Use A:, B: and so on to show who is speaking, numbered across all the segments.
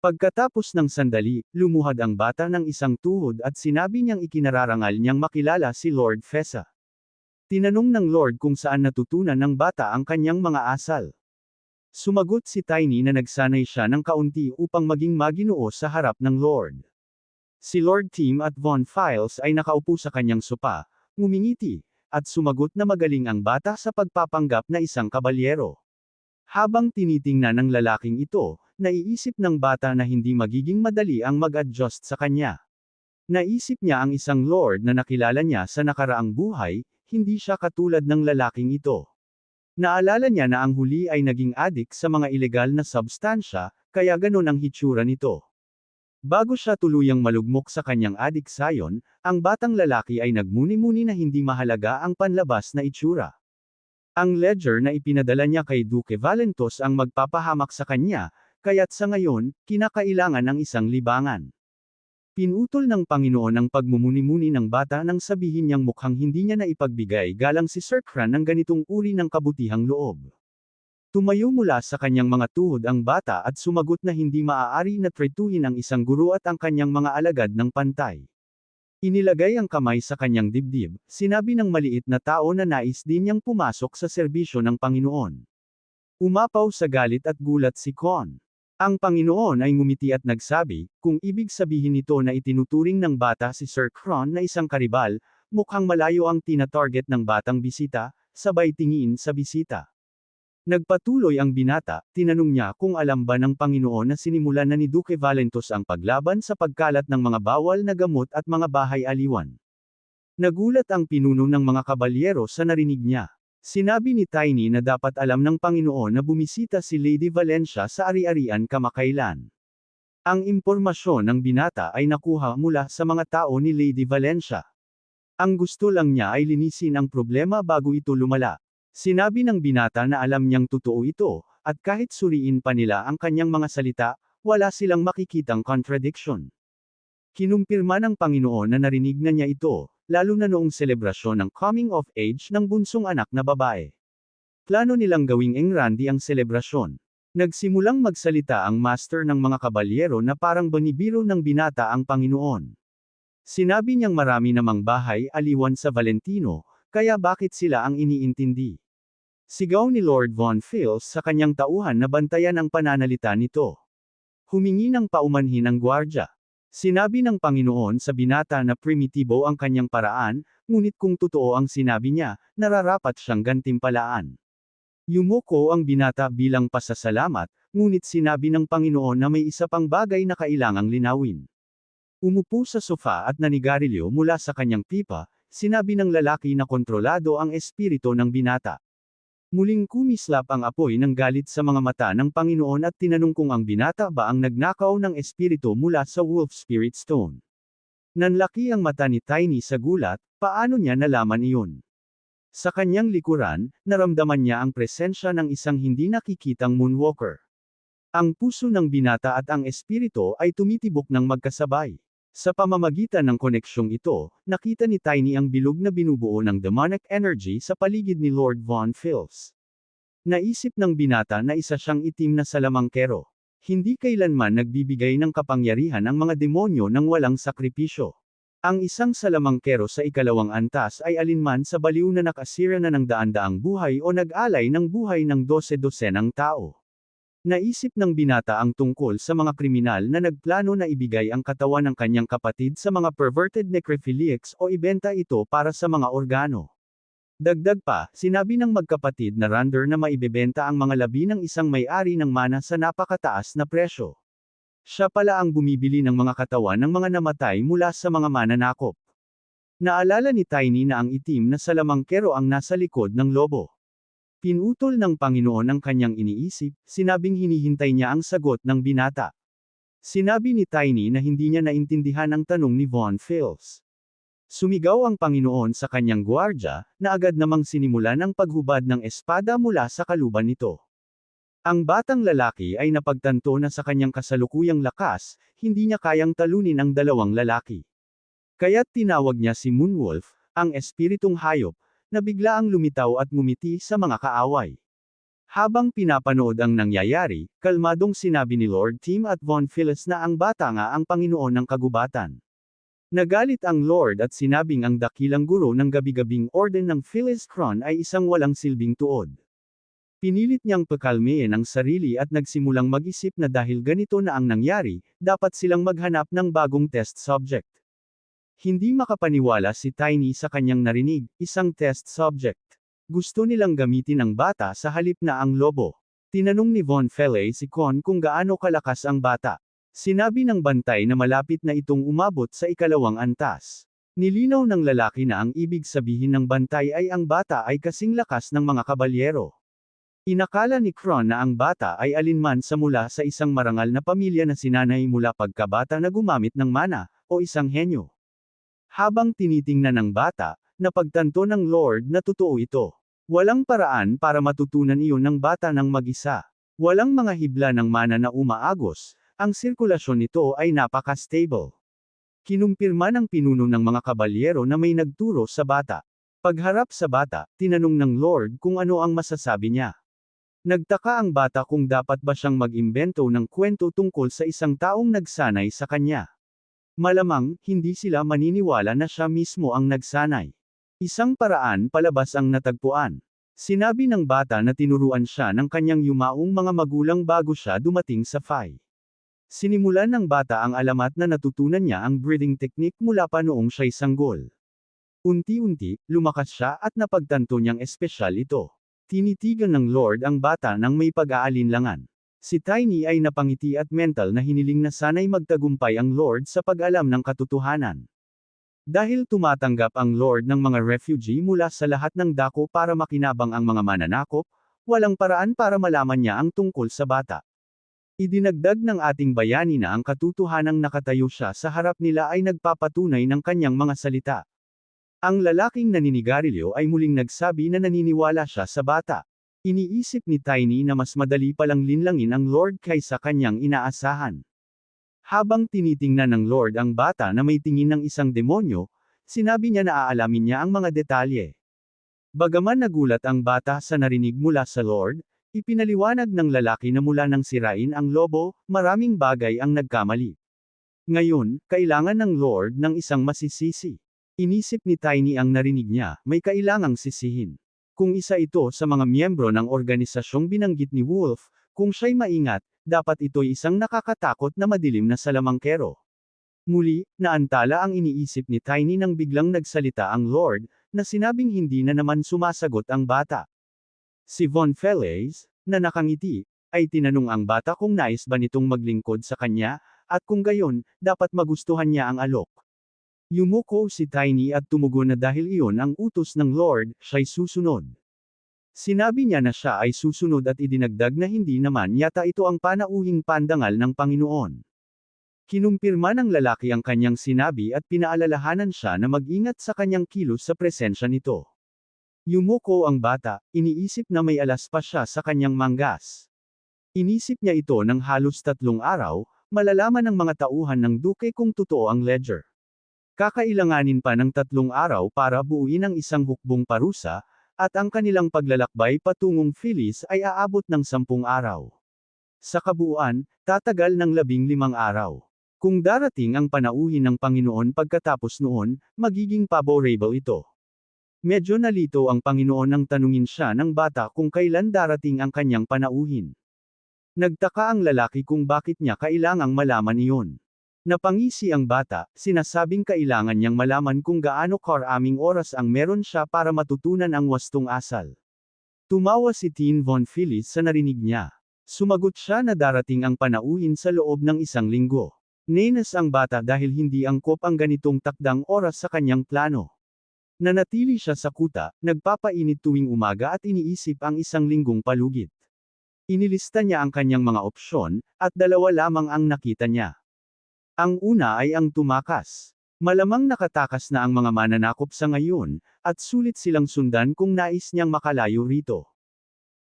A: Pagkatapos ng sandali, lumuhad ang bata ng isang tuhod at sinabi niyang ikinararangal niyang makilala si Lord Fesa. Tinanong ng Lord kung saan natutunan ng bata ang kanyang mga asal. Sumagot si Tiny na nagsanay siya ng kaunti upang maging maginoo sa harap ng Lord. Si Lord Tim at Von Files ay nakaupo sa kanyang sopa, ngumingiti, at sumagot na magaling ang bata sa pagpapanggap na isang kabalyero. Habang tinitingnan ng lalaking ito, naiisip ng bata na hindi magiging madali ang mag-adjust sa kanya. Naisip niya ang isang lord na nakilala niya sa nakaraang buhay, hindi siya katulad ng lalaking ito. Naalala niya na ang huli ay naging adik sa mga ilegal na substansya, kaya ganon ang hitsura nito. Bago siya tuluyang malugmok sa kanyang adik sayon, ang batang lalaki ay nagmuni-muni na hindi mahalaga ang panlabas na itsura. Ang ledger na ipinadala niya kay Duque Valentos ang magpapahamak sa kanya, kaya't sa ngayon, kinakailangan ng isang libangan. Pinutol ng Panginoon ang pagmumuni-muni ng bata nang sabihin niyang mukhang hindi niya na ipagbigay galang si Sir Kran ng ganitong uri ng kabutihang loob. Tumayo mula sa kanyang mga tuhod ang bata at sumagot na hindi maaari na tretuhin ang isang guro at ang kanyang mga alagad ng pantay. Inilagay ang kamay sa kanyang dibdib, sinabi ng maliit na tao na nais din niyang pumasok sa serbisyo ng Panginoon. Umapaw sa galit at gulat si Con. Ang Panginoon ay ngumiti at nagsabi, kung ibig sabihin nito na itinuturing ng bata si Sir Kron na isang karibal, mukhang malayo ang tinatarget ng batang bisita, sabay tingin sa bisita. Nagpatuloy ang binata, tinanong niya kung alam ba ng Panginoon na sinimulan na ni Duque Valentos ang paglaban sa pagkalat ng mga bawal na gamot at mga bahay aliwan. Nagulat ang pinuno ng mga kabalyero sa narinig niya. Sinabi ni Tiny na dapat alam ng Panginoon na bumisita si Lady Valencia sa ari-arian kamakailan. Ang impormasyon ng binata ay nakuha mula sa mga tao ni Lady Valencia. Ang gusto lang niya ay linisin ang problema bago ito lumala. Sinabi ng binata na alam niyang totoo ito, at kahit suriin pa nila ang kanyang mga salita, wala silang makikitang contradiction. Kinumpirma ng Panginoon na narinig na niya ito, lalo na noong selebrasyon ng coming of age ng bunsong anak na babae. Plano nilang gawing engrandi ang selebrasyon. Nagsimulang magsalita ang master ng mga kabalyero na parang banibiro ng binata ang Panginoon. Sinabi niyang marami namang bahay aliwan sa Valentino, kaya bakit sila ang iniintindi? Sigaw ni Lord Von Fils sa kanyang tauhan na bantayan ang pananalita nito. Humingi ng paumanhin ang gwardya. Sinabi ng Panginoon sa binata na primitibo ang kanyang paraan, ngunit kung totoo ang sinabi niya, nararapat siyang gantimpalaan. Yumuko ang binata bilang pasasalamat, ngunit sinabi ng Panginoon na may isa pang bagay na kailangang linawin. Umupo sa sofa at nanigarilyo mula sa kanyang pipa, Sinabi ng lalaki na kontrolado ang espiritu ng binata. Muling kumislap ang apoy ng galit sa mga mata ng Panginoon at tinanong kung ang binata ba ang nagnakaw ng espiritu mula sa Wolf Spirit Stone. Nanlaki ang mata ni Tiny sa gulat, paano niya nalaman iyon? Sa kanyang likuran, naramdaman niya ang presensya ng isang hindi nakikitang moonwalker. Ang puso ng binata at ang espiritu ay tumitibok ng magkasabay. Sa pamamagitan ng koneksyong ito, nakita ni Tiny ang bilog na binubuo ng demonic energy sa paligid ni Lord Von Fils. Naisip ng binata na isa siyang itim na salamangkero. Hindi kailanman nagbibigay ng kapangyarihan ang mga demonyo ng walang sakripisyo. Ang isang salamangkero sa ikalawang antas ay alinman sa baliw na nakasira na ng daan-daang buhay o nag-alay ng buhay ng dose-dosenang tao. Naisip ng binata ang tungkol sa mga kriminal na nagplano na ibigay ang katawan ng kanyang kapatid sa mga perverted necrophiliacs o ibenta ito para sa mga organo. Dagdag pa, sinabi ng magkapatid na Rander na maibebenta ang mga labi ng isang may-ari ng mana sa napakataas na presyo. Siya pala ang bumibili ng mga katawan ng mga namatay mula sa mga mananakop. Naalala ni Tiny na ang itim na salamangkero ang nasa likod ng lobo. Pinutol ng Panginoon ang kanyang iniisip, sinabing hinihintay niya ang sagot ng binata. Sinabi ni Tiny na hindi niya naintindihan ang tanong ni Von Fils. Sumigaw ang Panginoon sa kanyang gwardya, na agad namang sinimulan ang paghubad ng espada mula sa kaluban nito. Ang batang lalaki ay napagtanto na sa kanyang kasalukuyang lakas, hindi niya kayang talunin ang dalawang lalaki. Kaya't tinawag niya si Moonwolf, ang espiritong hayop, na bigla ang lumitaw at ngumiti sa mga kaaway. Habang pinapanood ang nangyayari, kalmadong sinabi ni Lord Tim at Von Phyllis na ang bata nga ang Panginoon ng kagubatan. Nagalit ang Lord at sinabing ang dakilang guro ng gabi-gabing orden ng Phyllis Cron ay isang walang silbing tuod. Pinilit niyang pakalmein ang sarili at nagsimulang mag-isip na dahil ganito na ang nangyari, dapat silang maghanap ng bagong test subject. Hindi makapaniwala si Tiny sa kanyang narinig, isang test subject. Gusto nilang gamitin ang bata sa halip na ang lobo. Tinanong ni Von Felle si Con kung gaano kalakas ang bata. Sinabi ng bantay na malapit na itong umabot sa ikalawang antas. Nilinaw ng lalaki na ang ibig sabihin ng bantay ay ang bata ay kasing lakas ng mga kabalyero. Inakala ni Kron na ang bata ay alinman sa mula sa isang marangal na pamilya na sinanay mula pagkabata na gumamit ng mana, o isang henyo. Habang tinitingnan ng bata, napagtanto ng Lord na totoo ito. Walang paraan para matutunan iyon ng bata ng mag-isa. Walang mga hibla ng mana na umaagos, ang sirkulasyon nito ay napaka-stable. Kinumpirma ng pinuno ng mga kabalyero na may nagturo sa bata. Pagharap sa bata, tinanong ng Lord kung ano ang masasabi niya. Nagtaka ang bata kung dapat ba siyang mag-imbento ng kwento tungkol sa isang taong nagsanay sa kanya. Malamang, hindi sila maniniwala na siya mismo ang nagsanay. Isang paraan palabas ang natagpuan. Sinabi ng bata na tinuruan siya ng kanyang yumaong mga magulang bago siya dumating sa FI. Sinimulan ng bata ang alamat na natutunan niya ang breathing technique mula pa noong siya'y sanggol. Unti-unti, lumakas siya at napagtanto niyang espesyal ito. Tinitigan ng Lord ang bata ng may pag-aalinlangan. Si Tiny ay napangiti at mental na hiniling na sana'y magtagumpay ang Lord sa pag-alam ng katotohanan. Dahil tumatanggap ang Lord ng mga refugee mula sa lahat ng dako para makinabang ang mga mananakop, walang paraan para malaman niya ang tungkol sa bata. Idinagdag ng ating bayani na ang katutuhanang nakatayo siya sa harap nila ay nagpapatunay ng kanyang mga salita. Ang lalaking naninigarilyo ay muling nagsabi na naniniwala siya sa bata. Iniisip ni Tiny na mas madali palang linlangin ang Lord kaysa kanyang inaasahan. Habang tinitingnan ng Lord ang bata na may tingin ng isang demonyo, sinabi niya na aalamin niya ang mga detalye. Bagaman nagulat ang bata sa narinig mula sa Lord, Ipinaliwanag ng lalaki na mula nang sirain ang lobo, maraming bagay ang nagkamali. Ngayon, kailangan ng Lord ng isang masisisi. Inisip ni Tiny ang narinig niya, may kailangang sisihin. Kung isa ito sa mga miyembro ng organisasyong binanggit ni Wolf, kung siya'y maingat, dapat ito'y isang nakakatakot na madilim na salamangkero. Muli, naantala ang iniisip ni Tiny nang biglang nagsalita ang Lord, na sinabing hindi na naman sumasagot ang bata. Si Von Felles, na nakangiti, ay tinanong ang bata kung nais ba nitong maglingkod sa kanya, at kung gayon, dapat magustuhan niya ang alok. Yumuko si Tiny at tumugon na dahil iyon ang utos ng Lord, siya'y susunod. Sinabi niya na siya ay susunod at idinagdag na hindi naman yata ito ang panauhing pandangal ng Panginoon. Kinumpirma ng lalaki ang kanyang sinabi at pinaalalahanan siya na mag-ingat sa kanyang kilos sa presensya nito. Yumuko ang bata, iniisip na may alas pa siya sa kanyang manggas. Inisip niya ito ng halos tatlong araw, malalaman ng mga tauhan ng duke kung totoo ang ledger. Kakailanganin pa ng tatlong araw para buuin ang isang hukbong parusa, at ang kanilang paglalakbay patungong Phyllis ay aabot ng sampung araw. Sa kabuuan, tatagal ng labing limang araw. Kung darating ang panauhin ng Panginoon pagkatapos noon, magiging favorable ito. Medyo nalito ang Panginoon nang tanungin siya ng bata kung kailan darating ang kanyang panauhin. Nagtaka ang lalaki kung bakit niya kailangang malaman iyon. Napangisi ang bata, sinasabing kailangan niyang malaman kung gaano karaming oras ang meron siya para matutunan ang wastong asal. Tumawa si Tin Von Phyllis sa narinig niya. Sumagot siya na darating ang panauhin sa loob ng isang linggo. Nenas ang bata dahil hindi angkop ang ganitong takdang oras sa kanyang plano. Nanatili siya sa kuta, nagpapainit tuwing umaga at iniisip ang isang linggong palugit. Inilista niya ang kanyang mga opsyon, at dalawa lamang ang nakita niya. Ang una ay ang tumakas. Malamang nakatakas na ang mga mananakop sa ngayon, at sulit silang sundan kung nais niyang makalayo rito.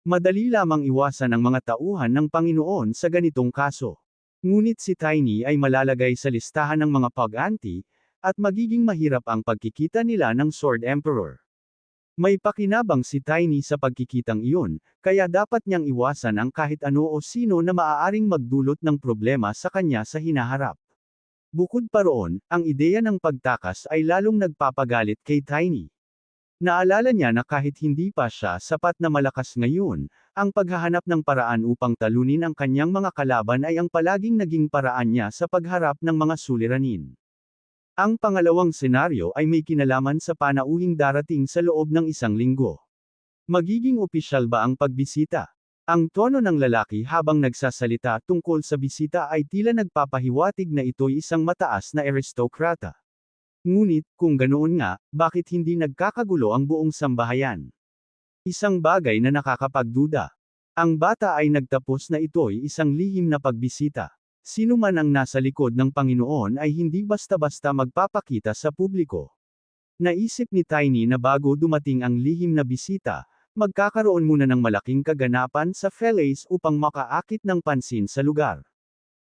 A: Madali lamang iwasan ang mga tauhan ng Panginoon sa ganitong kaso. Ngunit si Tiny ay malalagay sa listahan ng mga pag-anti, at magiging mahirap ang pagkikita nila ng Sword Emperor. May pakinabang si Tiny sa pagkikitang iyon, kaya dapat niyang iwasan ang kahit ano o sino na maaaring magdulot ng problema sa kanya sa hinaharap. Bukod pa roon, ang ideya ng pagtakas ay lalong nagpapagalit kay Tiny. Naalala niya na kahit hindi pa siya sapat na malakas ngayon, ang paghahanap ng paraan upang talunin ang kanyang mga kalaban ay ang palaging naging paraan niya sa pagharap ng mga suliranin. Ang pangalawang senaryo ay may kinalaman sa panauhing darating sa loob ng isang linggo. Magiging opisyal ba ang pagbisita? Ang tono ng lalaki habang nagsasalita tungkol sa bisita ay tila nagpapahiwatig na ito'y isang mataas na aristokrata. Ngunit, kung ganoon nga, bakit hindi nagkakagulo ang buong sambahayan? Isang bagay na nakakapagduda. Ang bata ay nagtapos na ito'y isang lihim na pagbisita. Sino man ang nasa likod ng Panginoon ay hindi basta-basta magpapakita sa publiko. Naisip ni Tiny na bago dumating ang lihim na bisita, magkakaroon muna ng malaking kaganapan sa Felays upang makaakit ng pansin sa lugar.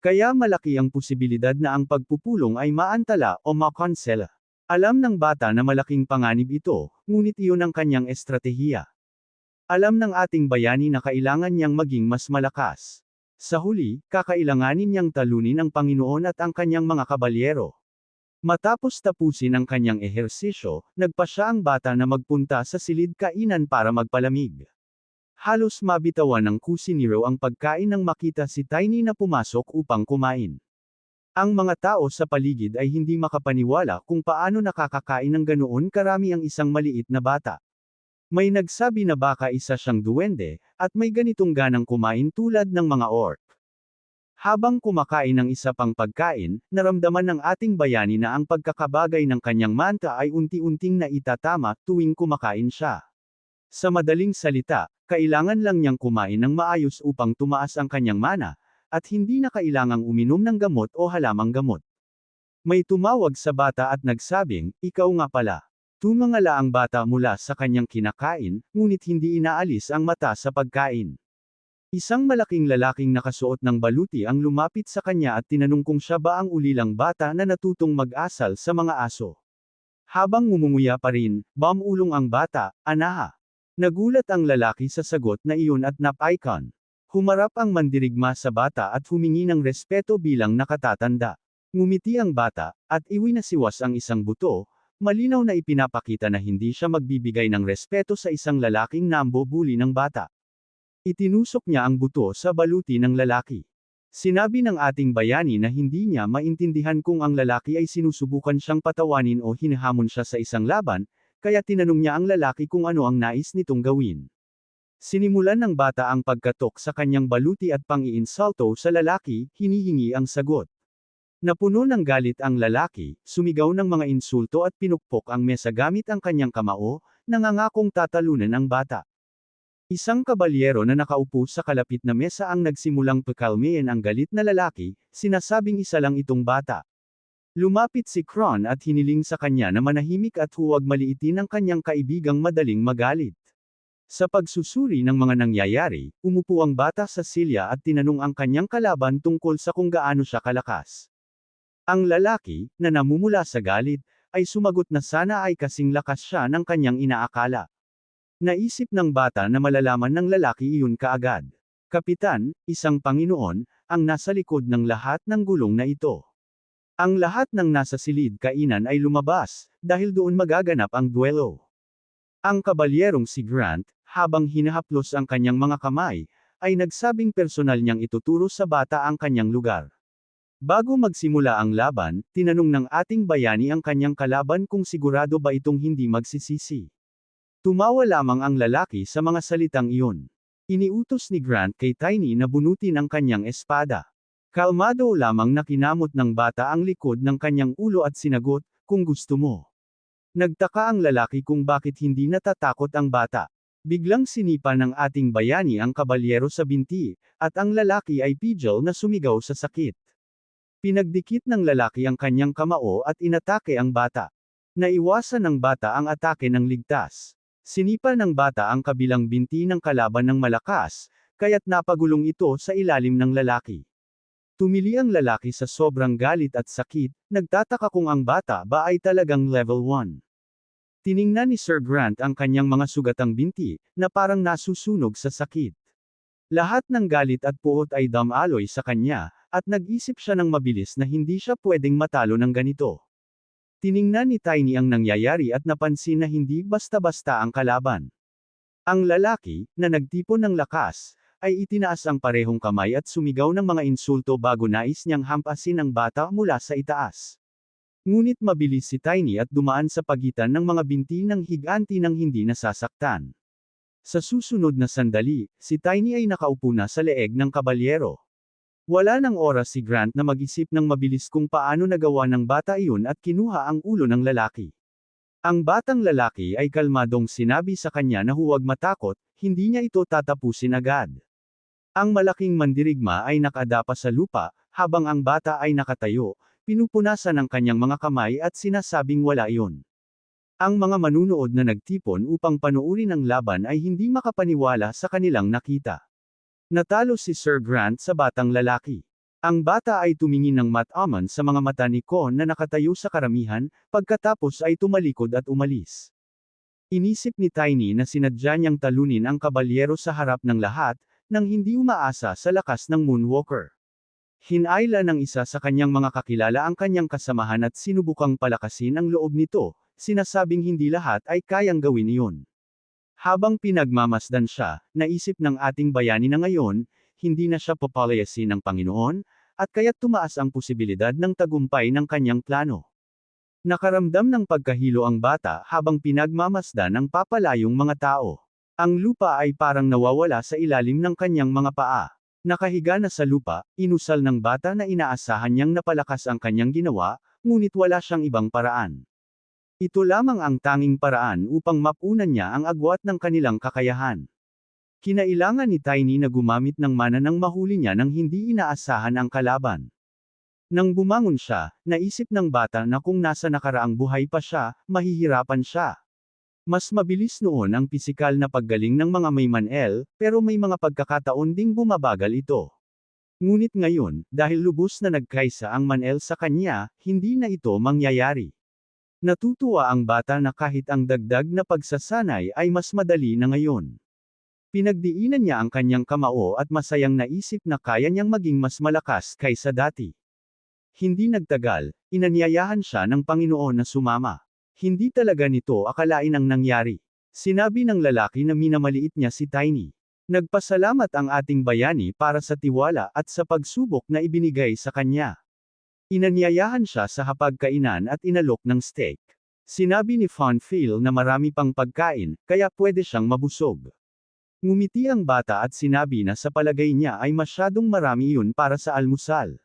A: Kaya malaki ang posibilidad na ang pagpupulong ay maantala o makonsela. Alam ng bata na malaking panganib ito, ngunit iyon ang kanyang estratehiya. Alam ng ating bayani na kailangan niyang maging mas malakas. Sa huli, kakailanganin niyang talunin ang Panginoon at ang kanyang mga kabalyero. Matapos tapusin ang kanyang ehersisyo, nagpa siya ang bata na magpunta sa silid kainan para magpalamig. Halos mabitawan ng kusiniro ang pagkain nang makita si Tiny na pumasok upang kumain. Ang mga tao sa paligid ay hindi makapaniwala kung paano nakakakain ng ganoon karami ang isang maliit na bata. May nagsabi na baka isa siyang duwende, at may ganitong ganang kumain tulad ng mga orc. Habang kumakain ng isa pang pagkain, naramdaman ng ating bayani na ang pagkakabagay ng kanyang manta ay unti-unting naitatama tuwing kumakain siya. Sa madaling salita, kailangan lang niyang kumain ng maayos upang tumaas ang kanyang mana, at hindi na kailangang uminom ng gamot o halamang gamot. May tumawag sa bata at nagsabing, ikaw nga pala. Tumangala ang bata mula sa kanyang kinakain, ngunit hindi inaalis ang mata sa pagkain. Isang malaking lalaking nakasuot ng baluti ang lumapit sa kanya at tinanong kung siya ba ang ulilang bata na natutong mag-asal sa mga aso. Habang ngumunguya pa rin, bamulong ang bata, anaha. Nagulat ang lalaki sa sagot na iyon at nap-icon. Humarap ang mandirigma sa bata at humingi ng respeto bilang nakatatanda. Ngumiti ang bata, at iwinasiwas ang isang buto, Malinaw na ipinapakita na hindi siya magbibigay ng respeto sa isang lalaking nambobuli ng bata. Itinusok niya ang buto sa baluti ng lalaki. Sinabi ng ating bayani na hindi niya maintindihan kung ang lalaki ay sinusubukan siyang patawanin o hinahamon siya sa isang laban, kaya tinanong niya ang lalaki kung ano ang nais nitong gawin. Sinimulan ng bata ang pagkatok sa kanyang baluti at pang-iinsalto sa lalaki, hinihingi ang sagot. Napuno ng galit ang lalaki, sumigaw ng mga insulto at pinukpok ang mesa gamit ang kanyang kamao, nangangakong tatalunan ang bata. Isang kabalyero na nakaupo sa kalapit na mesa ang nagsimulang pakalmein ang galit na lalaki, sinasabing isa lang itong bata. Lumapit si Kron at hiniling sa kanya na manahimik at huwag maliitin ang kanyang kaibigang madaling magalit. Sa pagsusuri ng mga nangyayari, umupo ang bata sa silya at tinanong ang kanyang kalaban tungkol sa kung gaano siya kalakas. Ang lalaki, na namumula sa galit, ay sumagot na sana ay kasing lakas siya ng kanyang inaakala. Naisip ng bata na malalaman ng lalaki iyon kaagad. Kapitan, isang Panginoon, ang nasa likod ng lahat ng gulong na ito. Ang lahat ng nasa silid kainan ay lumabas, dahil doon magaganap ang duelo. Ang kabalyerong si Grant, habang hinahaplos ang kanyang mga kamay, ay nagsabing personal niyang ituturo sa bata ang kanyang lugar. Bago magsimula ang laban, tinanong ng ating bayani ang kanyang kalaban kung sigurado ba itong hindi magsisisi. Tumawa lamang ang lalaki sa mga salitang iyon. Iniutos ni Grant kay Tiny na bunutin ang kanyang espada. Kalmado lamang na kinamot ng bata ang likod ng kanyang ulo at sinagot, kung gusto mo. Nagtaka ang lalaki kung bakit hindi natatakot ang bata. Biglang sinipa ng ating bayani ang kabalyero sa binti, at ang lalaki ay pidgel na sumigaw sa sakit. Pinagdikit ng lalaki ang kanyang kamao at inatake ang bata. Naiwasan ng bata ang atake ng ligtas. Sinipa ng bata ang kabilang binti ng kalaban ng malakas, kaya't napagulong ito sa ilalim ng lalaki. Tumili ang lalaki sa sobrang galit at sakit, nagtataka kung ang bata ba ay talagang level 1. Tiningnan ni Sir Grant ang kanyang mga sugatang binti, na parang nasusunog sa sakit. Lahat ng galit at puot ay damaloy sa kanya, at nag-isip siya ng mabilis na hindi siya pwedeng matalo ng ganito. Tiningnan ni Tiny ang nangyayari at napansin na hindi basta-basta ang kalaban. Ang lalaki, na nagtipon ng lakas, ay itinaas ang parehong kamay at sumigaw ng mga insulto bago nais niyang hampasin ang bata mula sa itaas. Ngunit mabilis si Tiny at dumaan sa pagitan ng mga binti ng higanti nang hindi nasasaktan. Sa susunod na sandali, si Tiny ay nakaupo na sa leeg ng kabalyero. Wala ng oras si Grant na mag-isip ng mabilis kung paano nagawa ng bata iyon at kinuha ang ulo ng lalaki. Ang batang lalaki ay kalmadong sinabi sa kanya na huwag matakot, hindi niya ito tatapusin agad. Ang malaking mandirigma ay nakadapa sa lupa, habang ang bata ay nakatayo, pinupunasan ang kanyang mga kamay at sinasabing wala iyon. Ang mga manunood na nagtipon upang panuurin ang laban ay hindi makapaniwala sa kanilang nakita. Natalo si Sir Grant sa batang lalaki. Ang bata ay tumingin ng mataman sa mga mata ni Con na nakatayo sa karamihan, pagkatapos ay tumalikod at umalis. Inisip ni Tiny na sinadya niyang talunin ang kabalyero sa harap ng lahat, nang hindi umaasa sa lakas ng Moonwalker. Hinayla ng isa sa kanyang mga kakilala ang kanyang kasamahan at sinubukang palakasin ang loob nito, sinasabing hindi lahat ay kayang gawin iyon. Habang pinagmamasdan siya, naisip ng ating bayani na ngayon, hindi na siya papalayasin ng Panginoon, at kaya't tumaas ang posibilidad ng tagumpay ng kanyang plano. Nakaramdam ng pagkahilo ang bata habang pinagmamasdan ng papalayong mga tao. Ang lupa ay parang nawawala sa ilalim ng kanyang mga paa. Nakahiga na sa lupa, inusal ng bata na inaasahan niyang napalakas ang kanyang ginawa, ngunit wala siyang ibang paraan. Ito lamang ang tanging paraan upang mapunan niya ang agwat ng kanilang kakayahan. Kinailangan ni Tiny na gumamit ng mana nang mahuli niya nang hindi inaasahan ang kalaban. Nang bumangon siya, naisip ng bata na kung nasa nakaraang buhay pa siya, mahihirapan siya. Mas mabilis noon ang pisikal na paggaling ng mga may manel, pero may mga pagkakataon ding bumabagal ito. Ngunit ngayon, dahil lubos na nagkaisa ang manel sa kanya, hindi na ito mangyayari. Natutuwa ang bata na kahit ang dagdag na pagsasanay ay mas madali na ngayon. Pinagdiinan niya ang kanyang kamao at masayang naisip na kaya niyang maging mas malakas kaysa dati. Hindi nagtagal, inanyayahan siya ng Panginoon na sumama. Hindi talaga nito akalain ang nangyari. Sinabi ng lalaki na minamaliit niya si Tiny. Nagpasalamat ang ating bayani para sa tiwala at sa pagsubok na ibinigay sa kanya. Inanyayahan siya sa hapagkainan at inalok ng steak. Sinabi ni Fonfil na marami pang pagkain, kaya pwede siyang mabusog. Ngumiti ang bata at sinabi na sa palagay niya ay masyadong marami yun para sa almusal.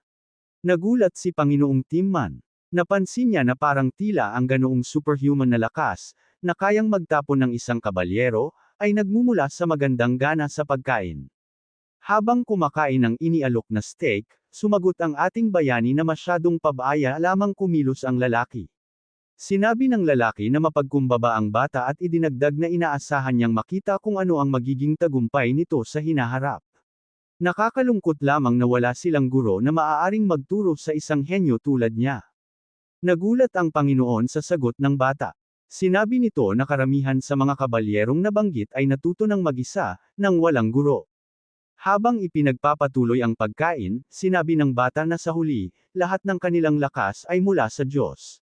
A: Nagulat si Panginoong Timman. Napansin niya na parang tila ang ganoong superhuman na lakas, na kayang magtapon ng isang kabalyero, ay nagmumula sa magandang gana sa pagkain. Habang kumakain ng inialok na steak, sumagot ang ating bayani na masyadong pabaya lamang kumilos ang lalaki. Sinabi ng lalaki na mapagkumbaba ang bata at idinagdag na inaasahan niyang makita kung ano ang magiging tagumpay nito sa hinaharap. Nakakalungkot lamang na wala silang guro na maaaring magturo sa isang henyo tulad niya. Nagulat ang Panginoon sa sagot ng bata. Sinabi nito na karamihan sa mga kabalyerong nabanggit ay natuto ng mag-isa, nang walang guro. Habang ipinagpapatuloy ang pagkain, sinabi ng bata na sa huli, lahat ng kanilang lakas ay mula sa Diyos.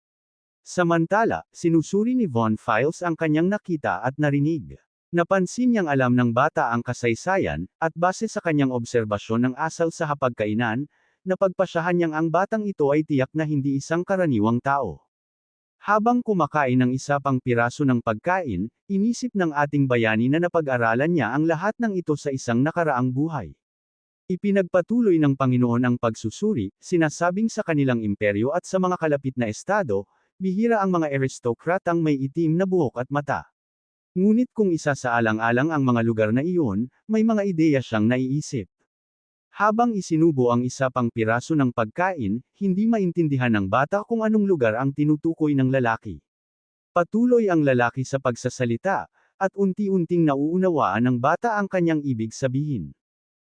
A: Samantala, sinusuri ni Von Files ang kanyang nakita at narinig. Napansin niyang alam ng bata ang kasaysayan, at base sa kanyang obserbasyon ng asal sa hapagkainan, napagpasyahan niyang ang batang ito ay tiyak na hindi isang karaniwang tao. Habang kumakain ng isa pang piraso ng pagkain, inisip ng ating bayani na napag-aralan niya ang lahat ng ito sa isang nakaraang buhay. Ipinagpatuloy ng Panginoon ang pagsusuri, sinasabing sa kanilang imperyo at sa mga kalapit na estado, bihira ang mga aristokratang may itim na buhok at mata. Ngunit kung isa sa alang-alang ang mga lugar na iyon, may mga ideya siyang naiisip. Habang isinubo ang isa pang piraso ng pagkain, hindi maintindihan ng bata kung anong lugar ang tinutukoy ng lalaki. Patuloy ang lalaki sa pagsasalita, at unti-unting nauunawaan ng bata ang kanyang ibig sabihin.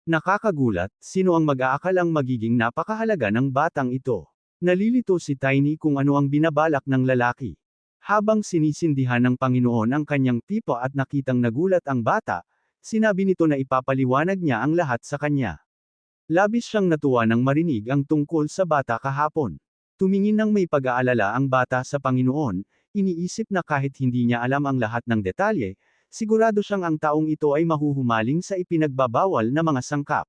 A: Nakakagulat, sino ang mag-aakalang magiging napakahalaga ng batang ito? Nalilito si Tiny kung ano ang binabalak ng lalaki. Habang sinisindihan ng Panginoon ang kanyang pipa at nakitang nagulat ang bata, sinabi nito na ipapaliwanag niya ang lahat sa kanya. Labis siyang natuwa nang marinig ang tungkol sa bata kahapon. Tumingin ng may pag-aalala ang bata sa Panginoon, iniisip na kahit hindi niya alam ang lahat ng detalye, sigurado siyang ang taong ito ay mahuhumaling sa ipinagbabawal na mga sangkap.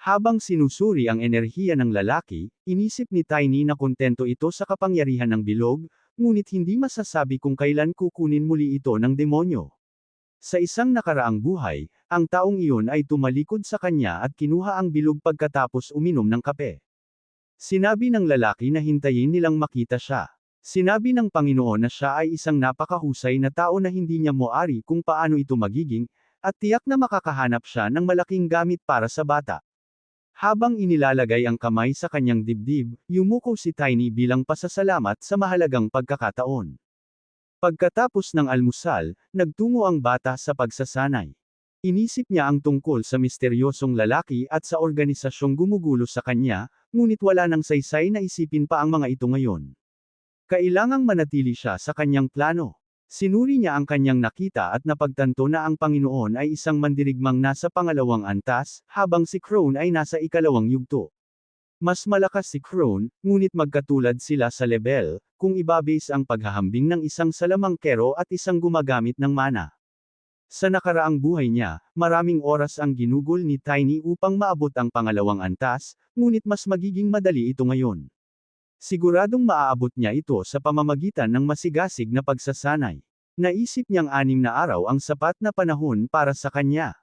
A: Habang sinusuri ang enerhiya ng lalaki, inisip ni Tiny na kontento ito sa kapangyarihan ng bilog, ngunit hindi masasabi kung kailan kukunin muli ito ng demonyo. Sa isang nakaraang buhay, ang taong iyon ay tumalikod sa kanya at kinuha ang bilog pagkatapos uminom ng kape. Sinabi ng lalaki na hintayin nilang makita siya. Sinabi ng Panginoon na siya ay isang napakahusay na tao na hindi niya moari kung paano ito magiging, at tiyak na makakahanap siya ng malaking gamit para sa bata. Habang inilalagay ang kamay sa kanyang dibdib, yumuko si Tiny bilang pasasalamat sa mahalagang pagkakataon. Pagkatapos ng almusal, nagtungo ang bata sa pagsasanay. Inisip niya ang tungkol sa misteryosong lalaki at sa organisasyong gumugulo sa kanya, ngunit wala nang saysay na isipin pa ang mga ito ngayon. Kailangang manatili siya sa kanyang plano. Sinuri niya ang kanyang nakita at napagtanto na ang Panginoon ay isang mandirigmang nasa pangalawang antas, habang si Crone ay nasa ikalawang yugto. Mas malakas si Crone, ngunit magkatulad sila sa level, kung ibabase ang paghahambing ng isang salamangkero at isang gumagamit ng mana. Sa nakaraang buhay niya, maraming oras ang ginugol ni Tiny upang maabot ang pangalawang antas, ngunit mas magiging madali ito ngayon. Siguradong maaabot niya ito sa pamamagitan ng masigasig na pagsasanay. Naisip niyang anim na araw ang sapat na panahon para sa kanya.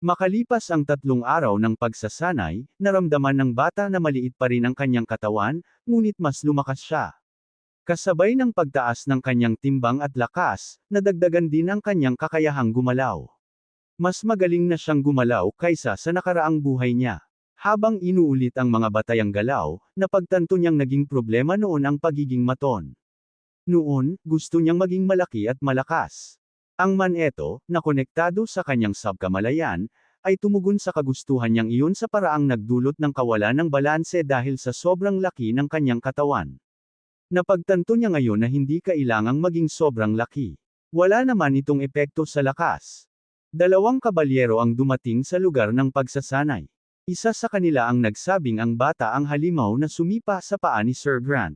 A: Makalipas ang tatlong araw ng pagsasanay, naramdaman ng bata na maliit pa rin ang kanyang katawan, ngunit mas lumakas siya. Kasabay ng pagtaas ng kanyang timbang at lakas, nadagdagan din ang kanyang kakayahang gumalaw. Mas magaling na siyang gumalaw kaysa sa nakaraang buhay niya. Habang inuulit ang mga batayang galaw, napagtanto niyang naging problema noon ang pagiging maton. Noon, gusto niyang maging malaki at malakas. Ang maneto, na konektado sa kanyang subkamalayan, ay tumugon sa kagustuhan niyang iyon sa paraang nagdulot ng kawalan ng balanse dahil sa sobrang laki ng kanyang katawan. Napagtanto niya ngayon na hindi kailangang maging sobrang laki. Wala naman itong epekto sa lakas. Dalawang kabalyero ang dumating sa lugar ng pagsasanay. Isa sa kanila ang nagsabing ang bata ang halimaw na sumipa sa paa ni Sir Grant.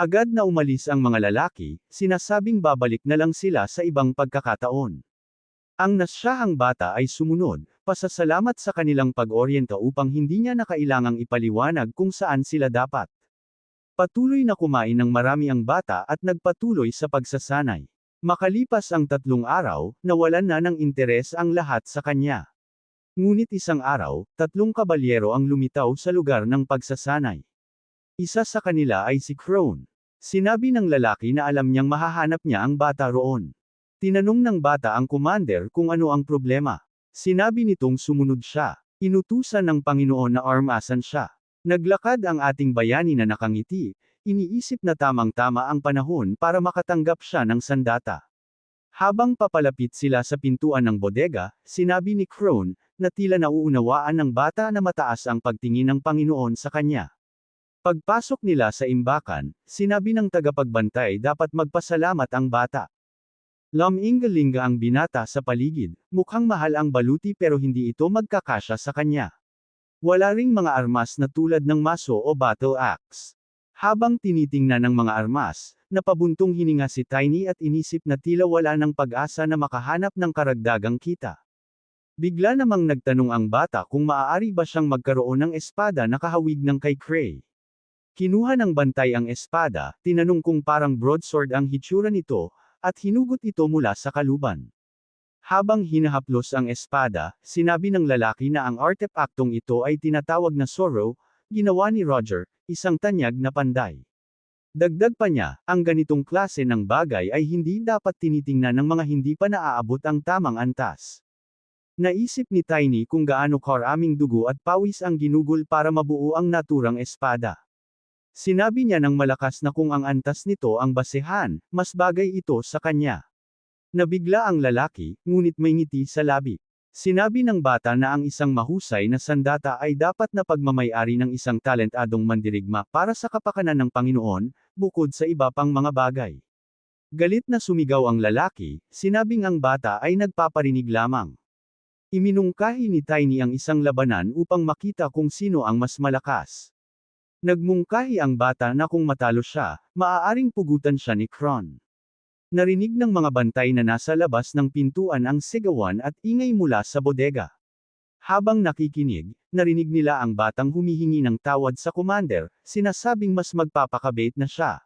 A: Agad na umalis ang mga lalaki, sinasabing babalik na lang sila sa ibang pagkakataon. Ang nasyahang bata ay sumunod, pasasalamat sa kanilang pag-oryenta upang hindi niya na kailangang ipaliwanag kung saan sila dapat. Patuloy na kumain ng marami ang bata at nagpatuloy sa pagsasanay. Makalipas ang tatlong araw, nawalan na ng interes ang lahat sa kanya. Ngunit isang araw, tatlong kabalyero ang lumitaw sa lugar ng pagsasanay. Isa sa kanila ay si Crone. Sinabi ng lalaki na alam niyang mahahanap niya ang bata roon. Tinanong ng bata ang commander kung ano ang problema. Sinabi nitong sumunod siya. Inutusan ng Panginoon na armasan siya. Naglakad ang ating bayani na nakangiti, iniisip na tamang-tama ang panahon para makatanggap siya ng sandata. Habang papalapit sila sa pintuan ng bodega, sinabi ni Crone, na tila nauunawaan ng bata na mataas ang pagtingin ng Panginoon sa kanya. Pagpasok nila sa imbakan, sinabi ng tagapagbantay dapat magpasalamat ang bata. Lam-ingalinga ang binata sa paligid, mukhang mahal ang baluti pero hindi ito magkakasya sa kanya. Wala ring mga armas na tulad ng maso o battle axe. Habang tinitingnan ng mga armas, napabuntong hininga si Tiny at inisip na tila wala ng pag-asa na makahanap ng karagdagang kita. Bigla namang nagtanong ang bata kung maaari ba siyang magkaroon ng espada na kahawig ng kay Cray. Kinuha ng bantay ang espada, tinanong kung parang broadsword ang hitsura nito, at hinugot ito mula sa kaluban. Habang hinahaplos ang espada, sinabi ng lalaki na ang artepaktong ito ay tinatawag na sorrow, ginawa ni Roger, isang tanyag na panday. Dagdag pa niya, ang ganitong klase ng bagay ay hindi dapat tinitingnan ng mga hindi pa naaabot ang tamang antas. Naisip ni Tiny kung gaano karaming dugo at pawis ang ginugol para mabuo ang naturang espada. Sinabi niya ng malakas na kung ang antas nito ang basehan, mas bagay ito sa kanya. Nabigla ang lalaki, ngunit may ngiti sa labi. Sinabi ng bata na ang isang mahusay na sandata ay dapat na pagmamayari ng isang talentadong mandirigma para sa kapakanan ng Panginoon, bukod sa iba pang mga bagay. Galit na sumigaw ang lalaki, sinabing ang bata ay nagpaparinig lamang. Iminungkahi ni Tiny ang isang labanan upang makita kung sino ang mas malakas. Nagmungkahi ang bata na kung matalo siya, maaaring pugutan siya ni Kron. Narinig ng mga bantay na nasa labas ng pintuan ang sigawan at ingay mula sa bodega. Habang nakikinig, narinig nila ang batang humihingi ng tawad sa commander, sinasabing mas magpapakabait na siya.